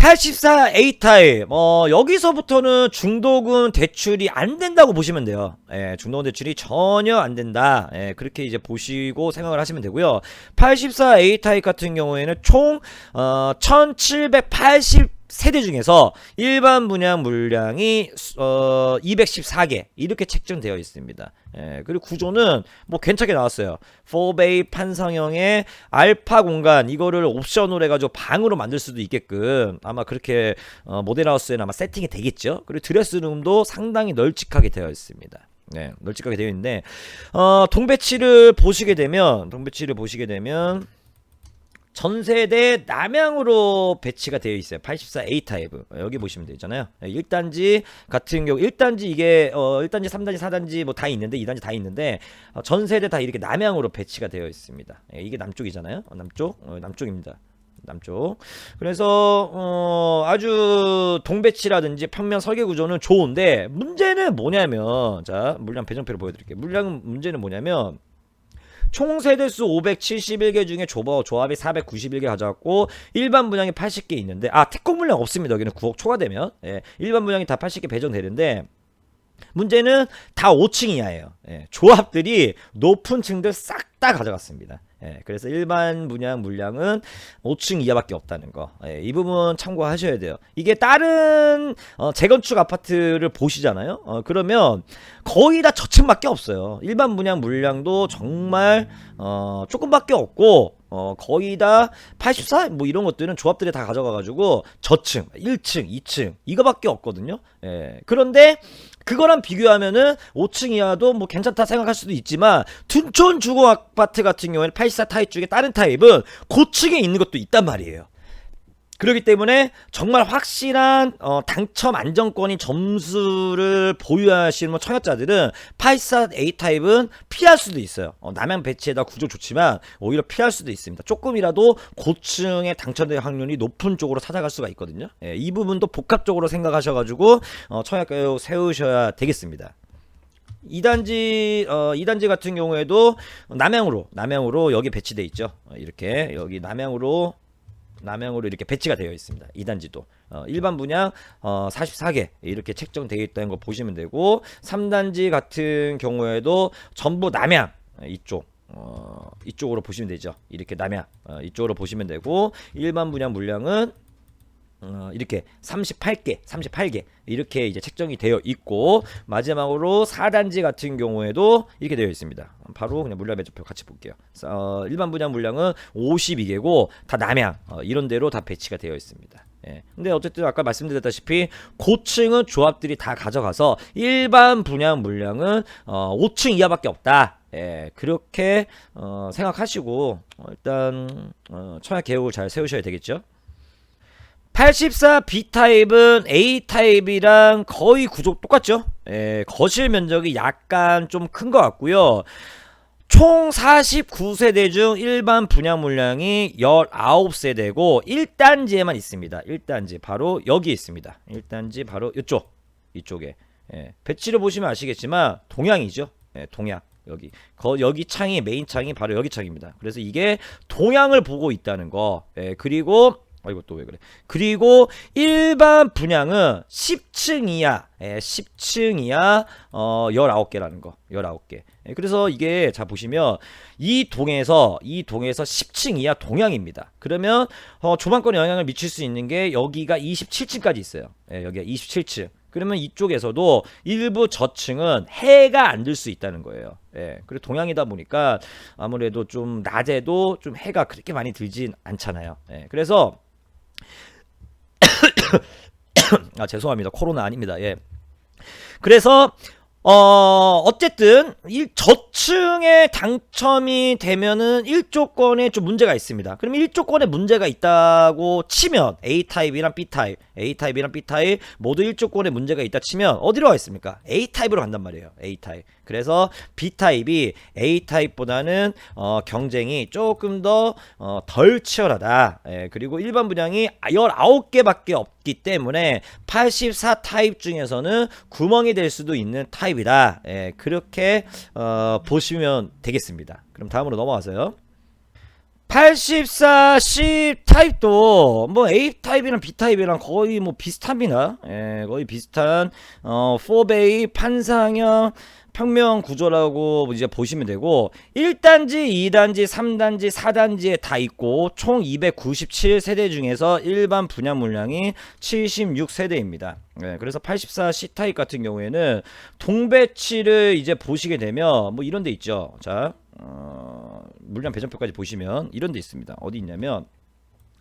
84 A 타입. 어, 여기서부터는 중도금 대출이 안 된다고 보시면 돼요. 예, 중도금 대출이 전혀 안 된다. 예, 그렇게 이제 보시고 생각을 하시면 되고요. 84 A 타입 같은 경우에는 총 어, 1780 세대 중에서 일반 분양 물량이 어 214개 이렇게 책정되어 있습니다. 예, 그리고 구조는 뭐 괜찮게 나왔어요. 4베이 판상형의 알파 공간 이거를 옵션으로 해가지고 방으로 만들 수도 있게끔 아마 그렇게 어, 모델하우스에는 아마 세팅이 되겠죠. 그리고 드레스룸도 상당히 널찍하게 되어 있습니다. 네, 널찍하게 되어 있는데 어, 동배치를 보시게 되면 동배치를 보시게 되면 전세대 남향으로 배치가 되어 있어요. 84A 타입. 여기 보시면 되잖아요. 1단지 같은 경우 1단지 이게 어 1단지, 3단지, 4단지 뭐 다 있는데 2단지 다 있는데 어, 전세대 다 이렇게 남향으로 배치가 되어 있습니다. 예, 이게 남쪽이잖아요. 어, 남쪽. 어, 남쪽입니다. 남쪽. 그래서 어 아주 동배치라든지 평면 설계 구조는 좋은데 문제는 뭐냐면 자, 물량 배정표를 보여 드릴게요. 물량 문제는 뭐냐면 총 세대수 571개 중에 조버, 조합이 491개 가져왔고 일반 분양이 80개 있는데 아 특공 물량 없습니다. 여기는 9억 초과되면 예, 일반 분양이 다 80개 배정되는데 문제는 다 5층 이하예요. 예, 조합들이 높은 층들 싹 다 가져갔습니다. 예, 그래서 일반 분양 물량은 5층 이하밖에 없다는 거. 예, 이 부분 참고하셔야 돼요. 이게 다른 어, 재건축 아파트를 보시잖아요. 어, 그러면 거의 다 저층밖에 없어요. 일반 분양 물량도 정말 어, 조금밖에 없고 어, 거의 다 84, 뭐 이런 것들은 조합들이 다 가져가가지고 저층, 1층, 2층, 이거밖에 없거든요. 예. 그런데 그거랑 비교하면은 5층 이하도 뭐 괜찮다 생각할 수도 있지만 둔촌 주거 아파트 같은 경우에는 84 타입 중에 다른 타입은 고층에 있는 것도 있단 말이에요. 그렇기 때문에 정말 확실한 어, 당첨 안정권이 점수를 보유하시는 뭐 청약자들은 84 A 타입은 피할 수도 있어요. 어, 남양 배치에다 구조 좋지만 오히려 피할 수도 있습니다. 조금이라도 고층에 당첨될 확률이 높은 쪽으로 찾아갈 수가 있거든요. 예, 이 부분도 복합적으로 생각하셔가지고 어, 청약 계획 세우셔야 되겠습니다. 2단지 어 2단지 같은 경우에도 남양으로 남양으로 여기 배치돼 있죠. 어, 이렇게 여기 남양으로 남양으로 이렇게 배치가 되어 있습니다. 2단지도 어, 일반 분양 어, 44개 이렇게 책정되어 있다는 거 보시면 되고 3단지 같은 경우에도 전부 남양 어, 이쪽 어, 이쪽으로 보시면 되죠. 이렇게 남양 어, 이쪽으로 보시면 되고 일반 분양 물량은 어, 이렇게 38개, 38개 이렇게 이제 책정이 되어 있고 마지막으로 4단지 같은 경우에도 이렇게 되어 있습니다. 바로 그냥 물량 매조표 같이 볼게요. 어, 일반 분양 물량은 52개고 다 남양 어, 이런 데로 다 배치가 되어 있습니다. 예. 근데 어쨌든 아까 말씀드렸다시피 고층은 조합들이 다 가져가서 일반 분양 물량은 어, 5층 이하밖에 없다. 예, 그렇게 어, 생각하시고 어, 일단 어, 청약 계획을 잘 세우셔야 되겠죠. 84 B 타입은 A 타입이랑 거의 구조 똑같죠? 예, 거실 면적이 약간 좀 큰 것 같고요. 총 49세대 중 일반 분양 물량이 19세대고 1단지에만 있습니다. 1단지 바로 여기 있습니다. 1단지 바로 이쪽 이쪽에 예, 배치를 보시면 아시겠지만 동양이죠. 예, 동양 여기 거, 여기 창이 메인 창이 바로 여기 창입니다. 그래서 이게 동양을 보고 있다는 거. 예, 그리고 아이고 또왜 그래? 그리고 일반 분양은 10층 이하, 예, 10층 이하 어 19개라는 거. 19개. 예, 그래서 이게 자 보시면 이 동에서 이 동에서 10층 이하 동향입니다. 그러면 어 조망권에 영향을 미칠 수 있는 게 여기가 27층까지 있어요. 예, 여기가 27층. 그러면 이쪽에서도 일부 저층은 해가 안 들 수 있다는 거예요. 예. 그리고 동양이다 보니까 아무래도 좀 낮에도 좀 해가 그렇게 많이 들진 않잖아요. 예. 그래서 아 죄송합니다. 코로나 아닙니다. 예. 그래서 어 어쨌든 이 저층에 당첨이 되면은 1조건에 좀 문제가 있습니다. 그럼 1조건에 문제가 있다고 치면 A 타입이랑 B 타입, A 타입이랑 B 타입 모두 1조건에 문제가 있다 치면 어디로 가 있습니까? A 타입으로 간단 말이에요. A 타입. 그래서 B 타입이 A 타입보다는 어, 경쟁이 조금 더 어, 덜 치열하다. 예, 그리고 일반 분양이 19개밖에 없기 때문에 84 타입 중에서는 구멍이 될 수도 있는 타입 이다. 예, 그렇게 어, 보시면 되겠습니다. 그럼 다음으로 넘어가세요. 84C 타입도 뭐 A 타입이랑 B 타입이랑 거의 뭐 비슷합니다. 예, 거의 비슷한 어 4베이 판상형 평면 구조라고 이제 보시면 되고 1단지, 2단지, 3단지, 4단지에 다 있고 총 297세대 중에서 일반 분양 물량이 76세대입니다. 네, 그래서 84C 타입 같은 경우에는 동배치를 이제 보시게 되면 뭐 이런 데 있죠. 자, 어, 물량 배정표까지 보시면 이런 데 있습니다. 어디 있냐면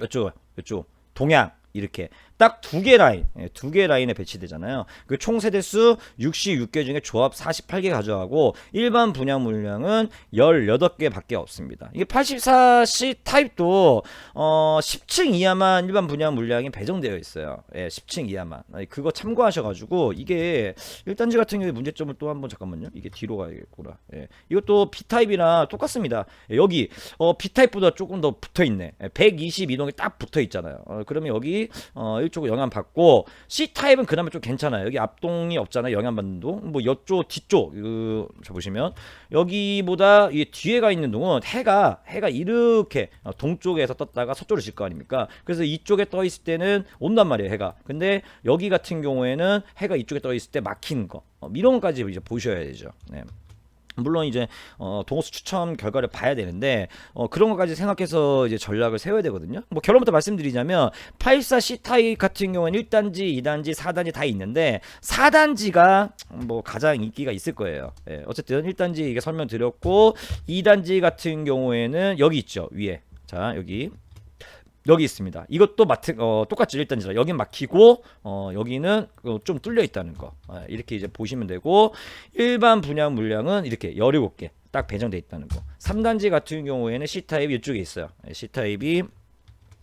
이쪽, 이쪽 동양 이렇게 딱 두 개 라인, 두 개 라인에 배치되잖아요. 그 총 세대수 66개 중에 조합 48개 가져가고 일반 분양 물량은 18개밖에 없습니다. 이게 84C 타입도 어 10층 이하만 일반 분양 물량이 배정되어 있어요. 예, 10층 이하만. 그거 참고하셔가지고 이게 1단지 같은 경우에 문제점을 또 한번 잠깐만요. 이게 뒤로 가야겠구나. 예, 이것도 B 타입이랑 똑같습니다. 예, 여기 어 B 타입보다 조금 더 붙어 있네. 122동이 딱 붙어 있잖아요. 어, 그러면 여기 어 이쪽으로 영향 받고 C 타입은 그나마 좀 괜찮아요. 여기 앞동이 없잖아요. 영향 받는 동. 뭐 옆쪽 뒤쪽 그, 저 보시면 여기보다 이 뒤에 가 있는 동은 해가 해가 이렇게 어, 동쪽에서 떴다가 서쪽으로 질 거 아닙니까? 그래서 이쪽에 떠 있을 때는 온단 말이에요. 해가. 근데 여기 같은 경우에는 해가 이쪽에 떠 있을 때 막히는 거. 어, 이런 것까지 이제 보셔야 되죠. 네. 물론 이제 어, 동호수 추첨 결과를 봐야 되는데 어, 그런 것까지 생각해서 이제 전략을 세워야 되거든요. 뭐 결론부터 말씀드리자면 84C 타입 같은 경우는 1단지, 2단지, 4단지 다 있는데 4단지가 뭐 가장 인기가 있을 거예요. 예, 어쨌든 1단지 이게 설명드렸고 2단지 같은 경우에는 여기 있죠 위에 자 여기 여기 있습니다. 이것도 마트 어, 똑같죠. 1단지라 여긴 막히고 어, 여기는 어, 좀 뚫려 있다는 거. 아, 이렇게 이제 보시면 되고 일반 분양 물량은 이렇게 17개 딱 배정돼 있다는 거. 3단지 같은 경우에는 C타입 이쪽에 있어요. 예, C타입이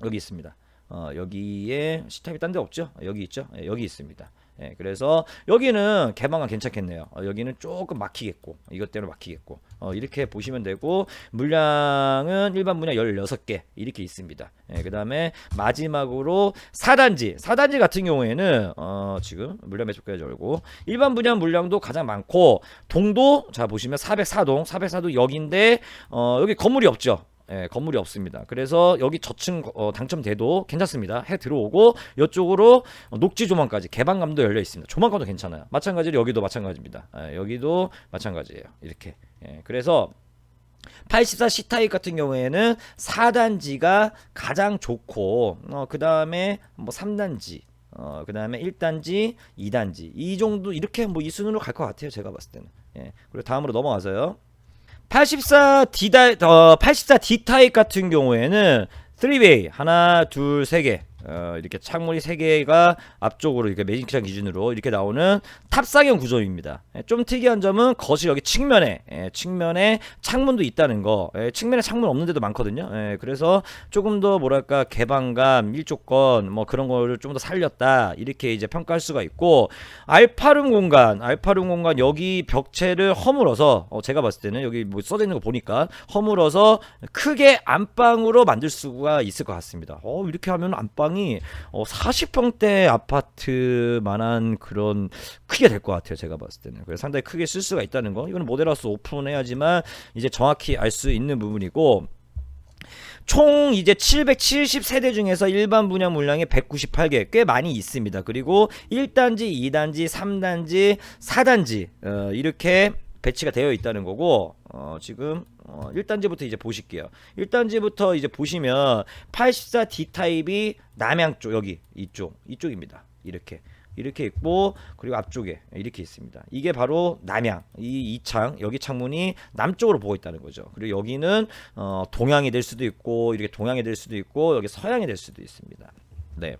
여기 있습니다 어, 여기에 C타입이 딴 데 없죠 여기 있죠 예, 여기 있습니다 예, 그래서 여기는 개방은 괜찮겠네요. 어, 여기는 조금 막히겠고 이것 때문에 막히겠고 어, 이렇게 보시면 되고 물량은 일반 분양 16개 이렇게 있습니다. 예, 그 다음에 마지막으로 4단지 4단지 같은 경우에는 어, 지금 물량 매수까지 열고 일반 분양 물량도 가장 많고 동도 자 보시면 404동 404동 여기인데 어, 여기 건물이 없죠. 예, 건물이 없습니다. 그래서 여기 저층 어, 당첨돼도 괜찮습니다. 해 들어오고 이쪽으로 녹지 조망까지 개방감도 열려 있습니다. 조망감도 괜찮아요. 마찬가지로 여기도 마찬가지입니다. 예, 여기도 마찬가지예요. 이렇게. 예, 그래서 84 C 타입 같은 경우에는 4단지가 가장 좋고 어, 그 다음에 뭐 3단지 어, 그 다음에 1단지, 2단지 이 정도 이렇게 뭐 이 순으로 갈 것 같아요. 제가 봤을 때는. 예, 그리고 다음으로 넘어가서요. 84D 다, 어, 84D 타입 같은 경우에는 3베이 하나 둘 세 개 어, 이렇게 창문이 세 개가 앞쪽으로 이렇게 매직장 기준으로 이렇게 나오는 탑사경 구조입니다. 예, 좀 특이한 점은 거실 여기 측면에 예, 측면에 창문도 있다는 거. 예, 측면에 창문 없는 데도 많거든요. 예, 그래서 조금 더 뭐랄까 개방감, 일조권 뭐 그런 거를 좀 더 살렸다 이렇게 이제 평가할 수가 있고 알파룸 공간, 알파룸 공간 여기 벽체를 허물어서 어, 제가 봤을 때는 여기 뭐 써져 있는 거 보니까 허물어서 크게 안방으로 만들 수가 있을 것 같습니다. 어 이렇게 하면 안방이 어, 40평대 아파트만한 그런 크게 될 것 같아요. 제가 봤을 때는. 그래서 상당히 크게 쓸 수가 있다는 거. 이거는 모델하우스 오픈해야지만 이제 정확히 알 수 있는 부분이고 총 이제 770세대 중에서 일반 분양 물량이 198개 꽤 많이 있습니다. 그리고 1단지, 2단지, 3단지, 4단지 어, 이렇게 배치가 되어 있다는 거고 어, 지금 어, 1단지부터 이제 보실게요. 1단지부터 이제 보시면 84D 타입이 남양 쪽 여기 이쪽 이쪽입니다. 이렇게 이렇게 있고 그리고 앞쪽에 이렇게 있습니다. 이게 바로 남양 이 이창 여기 창문이 남쪽으로 보고 있다는 거죠. 그리고 여기는 어, 동양이 될 수도 있고 이렇게 동양이 될 수도 있고 여기 서양이 될 수도 있습니다. 네.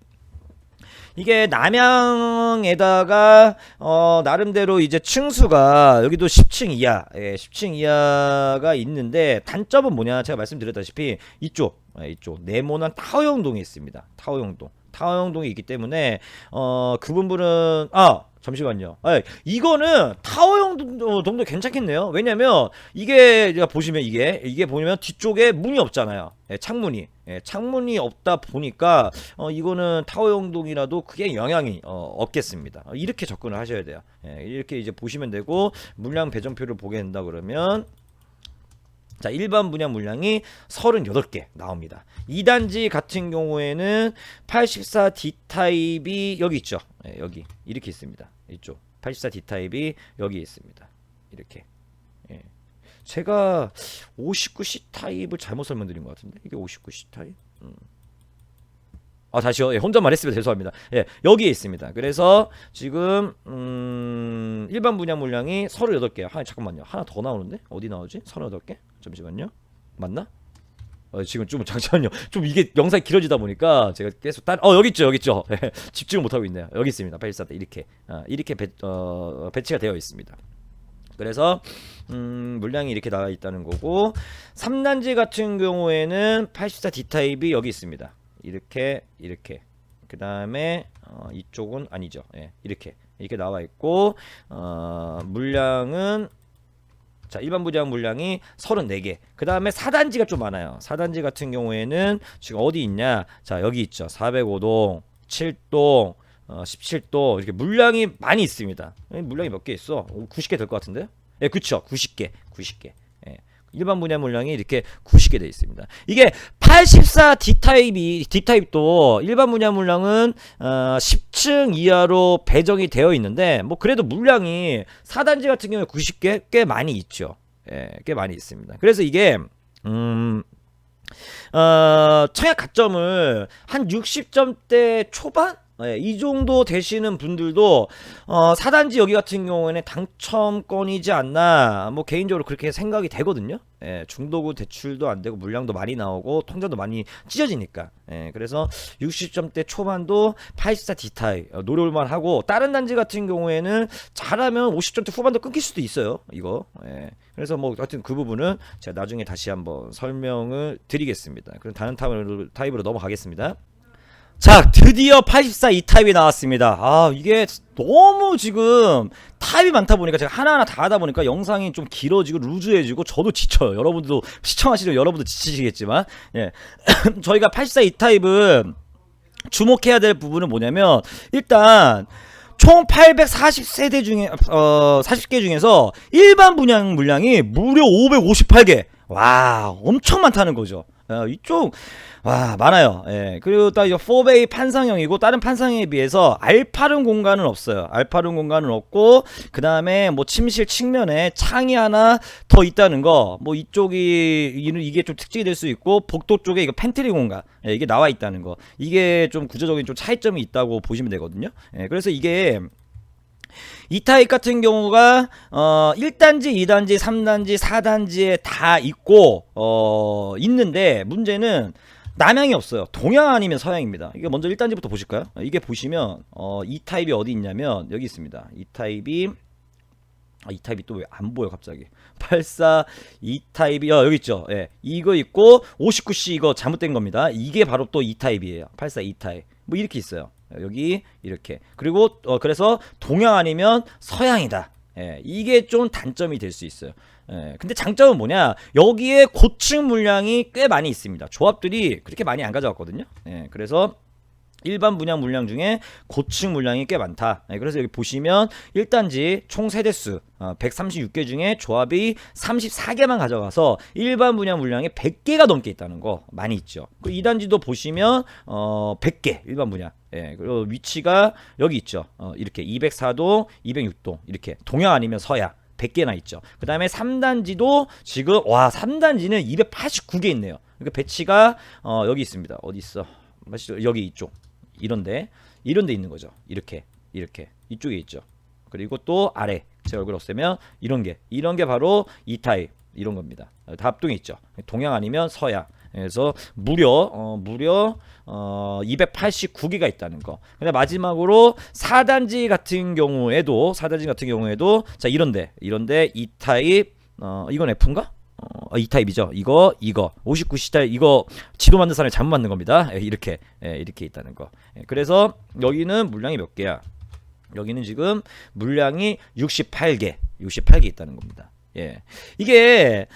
이게 남양에다가 어 나름대로 이제 층수가 여기도 10층 이하, 예, 10층 이하가 있는데 단점은 뭐냐? 제가 말씀드렸다시피 이쪽, 예, 이쪽 네모난 타워형동이 있습니다. 타워형동. 타워형동이 있기 때문에 어 그 부분은 아 잠시만요. 아, 이거는 타워 형 동도, 동도 괜찮겠네요. 왜냐면 이게 보시면 이게 이게 보면 뒤쪽에 문이 없잖아요. 예, 창문이 예, 창문이 없다 보니까 어, 이거는 타워형 동이라도 크게 영향이 어, 없겠습니다. 어, 이렇게 접근을 하셔야 돼요. 예, 이렇게 이제 보시면 되고 물량 배정표를 보게 된다 그러면 자, 일반 분양 물량이 38개 나옵니다. 2단지 같은 경우에는 84 D타입이 여기 있죠. 예, 여기 이렇게 있습니다. 이쪽 84 D타입이 여기 있습니다. 이렇게. 예. 제가 59 C타입을 잘못 설명드린 것 같은데 이게 59 C타입? 음. 아 다시요. 예, 혼자 말했으면 죄송합니다. 예, 여기에 있습니다. 그래서 지금 음, 일반 분양 물량이 38개. 하 잠깐만요. 하나 더 나오는데 어디 나오지? 38개? 잠시만요. 맞나? 어, 지금 좀 잠시만요. 좀 이게 영상이 길어지다 보니까 제가 계속 딴, 어 여기 있죠, 여기 있죠. 집중을 못 하고 있네요. 여기 있습니다. 814 이렇게 아, 이렇게 배, 어, 배치가 되어 있습니다. 그래서 음, 물량이 이렇게 나와 있다는 거고 3단지 같은 경우에는 84 D 타입이 여기 있습니다. 이렇게 이렇게 그 다음에 어, 이쪽은 아니죠. 예, 이렇게 이렇게 나와 있고 어, 물량은 자 일반 부장 물량이 34개. 그 다음에 4단지가 좀 많아요. 4단지 같은 경우에는 지금 어디 있냐? 자 여기 있죠. 405동 7동 어, 17도 이렇게 물량이 많이 있습니다. 에, 물량이 몇 개 있어? 90개 될 것 같은데? 예 그쵸. 90개 90개. 예. 일반 분야 물량이 이렇게 90개 돼 있습니다. 이게 84 D타입이 D타입도 일반 분야 물량은 어, 10층 이하로 배정이 되어 있는데 뭐 그래도 물량이 4단지 같은 경우에 90개 꽤 많이 있죠. 예, 꽤 많이 있습니다. 그래서 이게 음 어, 청약 가점을 한 60점대 초반? 예, 이 정도 되시는 분들도 어, 4단지 여기 같은 경우에는 당첨권이지 않나 뭐 개인적으로 그렇게 생각이 되거든요. 예, 중도구 대출도 안 되고 물량도 많이 나오고 통장도 많이 찢어지니까. 예, 그래서 60점대 초반도 84 D타입 어, 노려볼만 하고 다른 단지 같은 경우에는 잘하면 50점대 후반도 끊길 수도 있어요. 이거. 예. 그래서 뭐 하여튼 그 부분은 제가 나중에 다시 한번 설명을 드리겠습니다. 그럼 다른 타입으로, 타입으로 넘어가겠습니다. 자, 드디어 84이 타입이 나왔습니다. 아, 이게 너무 지금 타입이 많다 보니까 제가 하나하나 다 하다 보니까 영상이 좀 길어지고 루즈해지고 저도 지쳐요. 여러분들도 시청하시는 여러분도 지치시겠지만, 예. 저희가 84이 타입은 주목해야 될 부분은 뭐냐면 일단 총 840세대 중에 어 40개 중에서 일반 분양 물량이 무려 558개. 와, 엄청 많다는 거죠. 어, 이쪽 와 많아요. 예. 그리고 또 이제 4베이 판상형이고 다른 판상형에 비해서 알파룸 공간은 없어요. 알파룸 공간은 없고 그 다음에 뭐 침실 측면에 창이 하나 더 있다는 거. 뭐 이쪽이 이게 좀 특징이 될 수 있고 복도 쪽에 이거 팬트리 공간 예, 이게 나와 있다는 거. 이게 좀 구조적인 좀 차이점이 있다고 보시면 되거든요. 예, 그래서 이게 이 타입 같은 경우가 어 1단지, 2단지, 3단지, 4단지에 다 있고 어 있는데 문제는 남향이 없어요. 동양 아니면 서양입니다. 이게 먼저 1단지부터 보실까요? 이게 보시면 어, 이 타입이 어디 있냐면 여기 있습니다. 이 타입이 아, 이 타입이 또 왜 안 보여 갑자기 84 이 타입이 어, 여기 있죠 예 이거 있고 59C 이거 잘못된 겁니다 이게 바로 또 이 타입이에요 84 이 타입 뭐 이렇게 있어요 여기 이렇게. 그리고 어, 그래서 동양 아니면 서양이다. 예, 이게 좀 단점이 될 수 있어요. 예, 근데 장점은 뭐냐? 여기에 고층 물량이 꽤 많이 있습니다. 조합들이 그렇게 많이 안 가져왔거든요. 예, 그래서 일반 분양 물량 중에 고층 물량이 꽤 많다. 네, 그래서 여기 보시면 1단지 총 세대수 어, 136개 중에 조합이 34개만 가져가서 일반 분양 물량이 100개가 넘게 있다는 거 많이 있죠. 그 2단지도 보시면 어, 100개 일반 분양. 예, 그리고 위치가 여기 있죠. 어, 이렇게 204도, 206도 이렇게 동양 아니면 서양. 100개나 있죠. 그 다음에 3단지도 지금 와 3단지는 289개 있네요. 그러니까 배치가 어, 여기 있습니다. 어디 있어? 여기 이쪽 이런데 이런데 있는 거죠. 이렇게 이렇게 이쪽에 있죠. 그리고 또 아래 제 얼굴 없애면 이런 게 이런 게 바로 이 타입 이런 겁니다. 다 합동이 있죠. 동양 아니면 서양. 그래서 무려 어, 무려 어, 289개가 있다는 거. 근데 마지막으로 4단지 같은 경우에도 4단지 같은 경우에도 자 이런데 이런데 이 타입 어, 이건 F인가? 어, 이 타입이죠. 이거, 이거, 59 시타입 이거 지도 만든 사람이 잘못 만든 겁니다. 예, 이렇게, 예, 이렇게 있다는 거. 예, 그래서 여기는 물량이 몇 개야? 여기는 지금 물량이 68개, 68개 있다는 겁니다. 예, 이게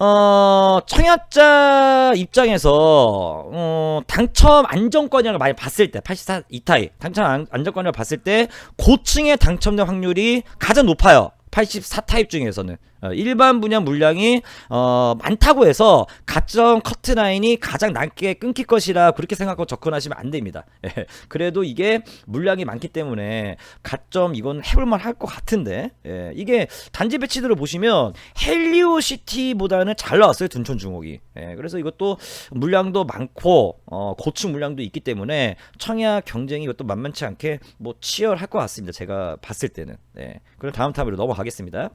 어, 청약자 입장에서 어, 당첨 안정권이라고 많이 봤을 때 84 2타입 당첨 안, 안정권이라고 봤을 때 고층에 당첨될 확률이 가장 높아요. 84 타입 중에서는 어, 일반 분양 물량이 어, 많다고 해서 가점 커트 라인이 가장 낮게 끊길 것이라 그렇게 생각하고 접근하시면 안 됩니다. 예, 그래도 이게 물량이 많기 때문에 가점 이건 해볼만 할 것 같은데 예, 이게 단지 배치들을 보시면 헬리오 시티보다는 잘 나왔어요 둔촌 중옥이. 예, 그래서 이것도 물량도 많고 어, 고층 물량도 있기 때문에 청약 경쟁이 이것도 만만치 않게 뭐 치열할 것 같습니다. 제가 봤을 때는. 네. 그럼 다음 탑으로 넘어가겠습니다.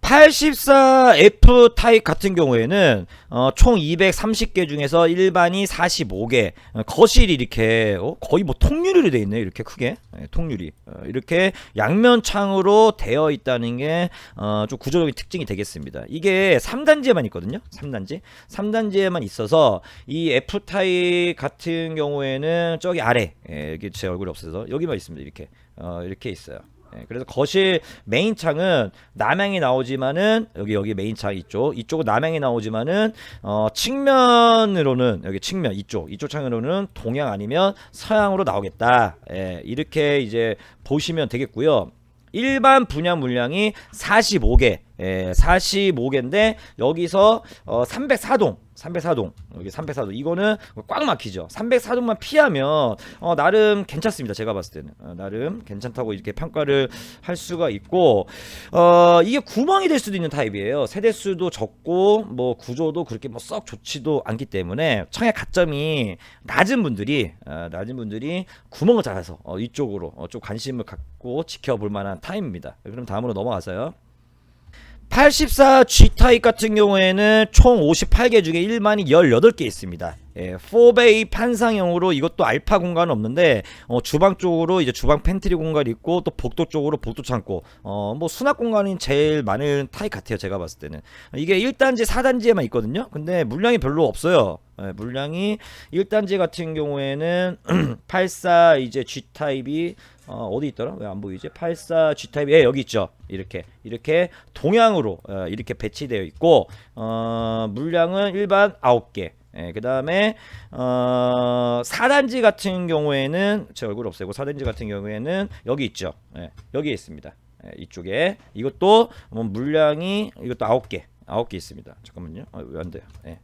84F 타입 같은 경우에는 어, 총 230개 중에서 일반이 45개, 어, 거실이 이렇게 어, 거의 뭐 통유리로 되어 있네요. 이렇게 크게 네, 통유리 어, 이렇게 양면 창으로 되어 있다는 게좀 어, 구조적인 특징이 되겠습니다. 이게 3단지에만 있거든요. 3단지, 3단지에만 있어서 이 F 타입 같은 경우에는 저기 아래 예, 여기 제 얼굴이 없어서 여기만 있습니다. 이렇게 어, 이렇게 있어요. 예, 그래서 거실 메인 창은 남향이 나오지만은 여기 여기 메인 창 이쪽 이쪽은 남향이 나오지만은 어 측면으로는 여기 측면 이쪽 이쪽 창으로는 동향 아니면 서향으로 나오겠다. 예, 이렇게 이제 보시면 되겠고요. 일반 분양 물량이 45개. 예, 45개인데 여기서 어 304동 304동. 여기 304동. 이거는 꽉 막히죠. 304동만 피하면 어, 나름 괜찮습니다. 제가 봤을 때는. 어, 나름 괜찮다고 이렇게 평가를 할 수가 있고 어, 이게 구멍이 될 수도 있는 타입이에요. 세대수도 적고 뭐 구조도 그렇게 뭐 썩 좋지도 않기 때문에 청약 가점이 낮은 분들이 어, 낮은 분들이 구멍을 잘라서 어, 이쪽으로 어, 좀 관심을 갖고 지켜볼 만한 타입입니다. 그럼 다음으로 넘어가서요 84 G타입 같은 경우에는 총 58개 중에 1만이 18개 있습니다. 예, 4베이 판상형으로 이것도 알파 공간은 없는데 어, 주방 쪽으로 이제 주방 팬트리 공간이 있고 또 복도 쪽으로 복도 창고. 어, 뭐 수납 공간이 제일 많은 타입 같아요 제가 봤을 때는. 이게 1단지 4단지에만 있거든요. 근데 물량이 별로 없어요. 예, 물량이 1단지 같은 경우에는 84 이제 G타입이 어, 어디 있더라? 왜 안 보이지? 84 G타입 예, 여기 있죠. 이렇게 이렇게 동향으로 어, 이렇게 배치되어 있고 어, 물량은 일반 9개. 예, 그 다음에 어, 4단지 같은 경우에는 제 얼굴 없애고 4단지 같은 경우에는 여기 있죠. 예, 여기 있습니다. 예, 이쪽에 이것도 뭐 물량이 이것도 9개 9개 있습니다. 잠깐만요. 아, 왜안 돼요? 예.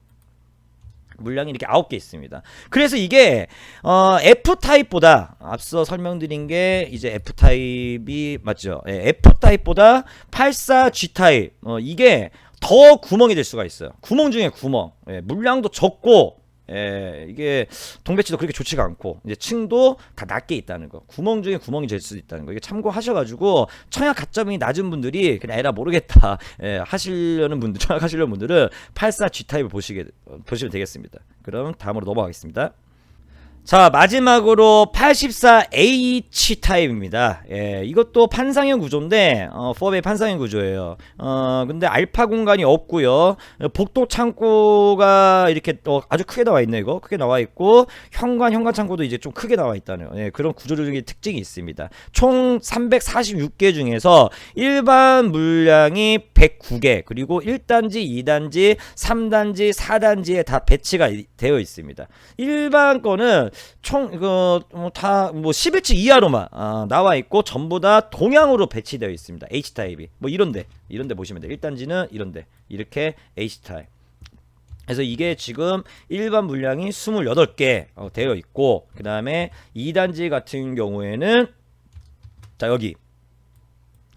물량이 이렇게 아홉 개 있습니다. 그래서 이게 어, F 타입보다 앞서 설명드린 게 이제 F 타입이 맞죠? 예, F 타입보다 84 G 타입 어, 이게 더 구멍이 될 수가 있어요. 구멍 중에 구멍. 예, 물량도 적고 예, 이게 동배치도 그렇게 좋지가 않고 이제 층도 다 낮게 있다는 거 구멍 중에 구멍이 될수 있다는 거 이게 참고하셔가지고 청약 가점이 낮은 분들이 그냥 에라 모르겠다 예, 하시려는 분들 청약 하시려는 분들은 84 G 타입을 보시게 보시면 되겠습니다. 그럼 다음으로 넘어가겠습니다. 자 마지막으로 84H 타입입니다. 예, 이것도 판상형 구조인데 어, 4배 판상형 구조예요. 어, 근데 알파 공간이 없고요. 복도 창고가 이렇게 어, 아주 크게 나와 있네 이거 크게 나와 있고 현관 현관 창고도 이제 좀 크게 나와 있다는 예, 그런 구조적인 특징이 있습니다. 총 346개 중에서 일반 물량이 109개 그리고 1단지, 2단지, 3단지, 4단지에 다 배치가 되어 있습니다. 일반 거는 총 이거 뭐 다뭐 11층 이하로만 아, 나와 있고 전부 다 동향으로 배치되어 있습니다. H 타입이 뭐 이런데 이런데 보시면 돼요. 1단지는 이런데 이렇게 H 타입. 그래서 이게 지금 일반 물량이 28개 어, 되어 있고 그 다음에 2단지 같은 경우에는 자 여기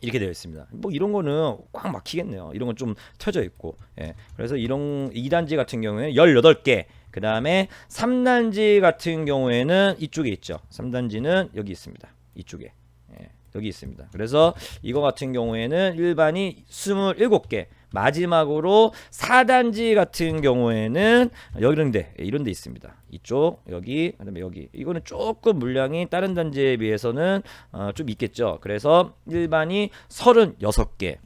이렇게 되어 있습니다. 뭐 이런 거는 꽉 막히겠네요. 이런 건 좀 터져 있고. 예. 그래서 이런 2단지 같은 경우에는 18개. 그 다음에 3단지 같은 경우에는 이쪽에 있죠. 3단지는 여기 있습니다. 이쪽에. 예. 여기 있습니다. 그래서 이거 같은 경우에는 일반이 27개. 마지막으로 4단지 같은 경우에는 여기런데 이런 데 있습니다. 이쪽 여기 그다음에 여기 이거는 조금 물량이 다른 단지에 비해서는 어, 좀 있겠죠. 그래서 일반이 36개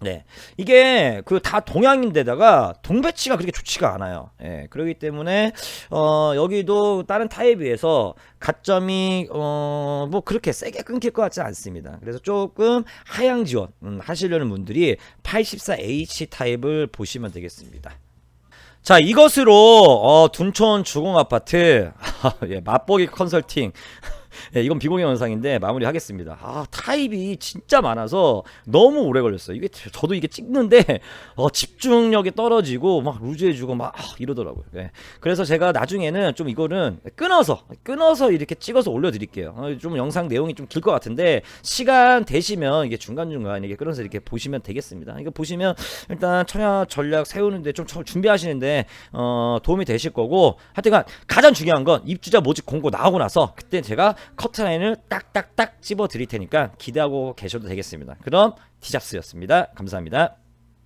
네. 이게 그 다 동양인데다가 동배치가 그렇게 좋지가 않아요. 예. 그렇기 때문에 어 여기도 다른 타입에 비해서 가점이 어 뭐 그렇게 세게 끊길 것 같지 않습니다. 그래서 조금 하향 지원 음, 하시려는 분들이 84H 타입을 보시면 되겠습니다. 자, 이것으로 어 둔촌 주공 아파트 예, 맛보기 컨설팅 네, 이건 비공개 영상인데 마무리하겠습니다. 아 타입이 진짜 많아서 너무 오래 걸렸어요. 이게 저- 저도 이게 찍는데 어, 집중력이 떨어지고 막 루즈해지고 막 아, 이러더라고요. 네. 그래서 제가 나중에는 좀 이거는 끊어서 끊어서 이렇게 찍어서 올려드릴게요. 어, 좀 영상 내용이 좀 길 것 같은데 시간 되시면 이게 중간 중간 이게 끊어서 이렇게 보시면 되겠습니다. 이거 보시면 일단 청약 전략 세우는데 좀 저- 준비하시는데 어, 도움이 되실 거고 하여튼간 가장 중요한 건 입주자 모집 공고 나오고 나서 그때 제가 커트라인을 딱딱딱 집어 드릴 테니까 기대하고 계셔도 되겠습니다. 그럼 디잡스였습니다. 감사합니다.